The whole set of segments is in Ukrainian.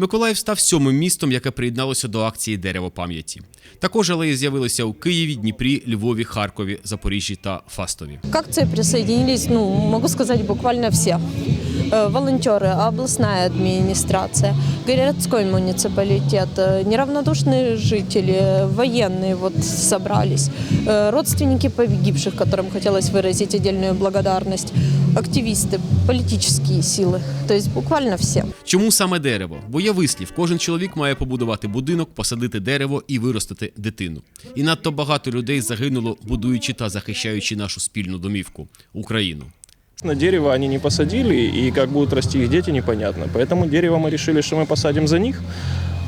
Миколаїв став сьомим містом, яке приєдналося до акції Дерево пам'яті. Також алеї з'явилися у Києві, Дніпрі, Львові, Харкові, Запоріжжі та Фастові. К акции присоединились, ну, могу сказать, буквально все. Э, Волонтеры, областная администрация, городской муниципалитет, э, неравнодушные жители, военные вот собрались, э, родственники погибших, которым хотелось выразить отдельную благодарность, активисты, політичні сили, то есть буквально всі. Чому саме дерево? Бо є вислів: кожен чоловік має побудувати будинок, посадити дерево і виростити дитину. І надто багато людей загинуло, будуючи та захищаючи нашу спільну домівку Україну. На дерево они не посадили, и как будут расти их дети, непонятно. Поэтому дерево мы решили, что мы посадим за них,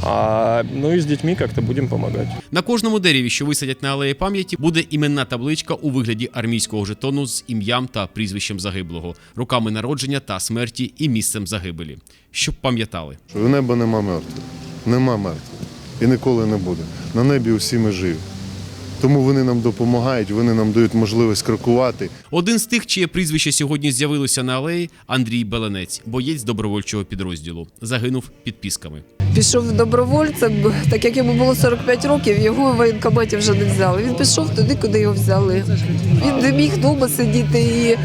а, ну и с детьми как-то будем помогать. На кожному дереві, що висадять на алеї пам'яті, буде іменна табличка у вигляді армійського жетону з ім'ям та прізвищем загиблого, роками народження та смерті і місцем загибелі, щоб пам'ятали. Що в небо нема мертвих. Нема мертвих. І ніколи не буде. На небі усі ми живі. Тому вони нам допомагають, вони нам дають можливість крокувати. Один з тих, чиє прізвище сьогодні з'явилося на алеї, Андрій Беленець, боєць добровольчого підрозділу, загинув під пісками. Пішов добровольцем, так як йому було 45 років, його в воєнкоматі вже не взяли. Він пішов туди, куди його взяли. Він не міг вдома сидіти і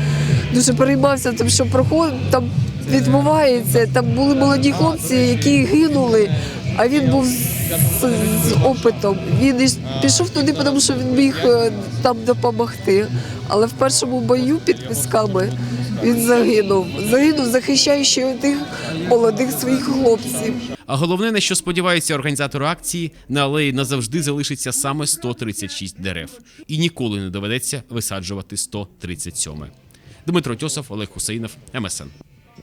дуже переймався тим, що проходить там відбувається. Там були молоді хлопці, які гинули, а він був з, опитом. Він пішов туди, тому що він міг е, там допомогти. Але в першому бою під пісками він загинув. Загинув, захищаючи тих молодих своїх хлопців. А головне, на що сподіваються організатори акції, на алеї назавжди залишиться саме 136 дерев, і ніколи не доведеться висаджувати 137. Дмитро Тьосов, Олег Хусейнов, МСН.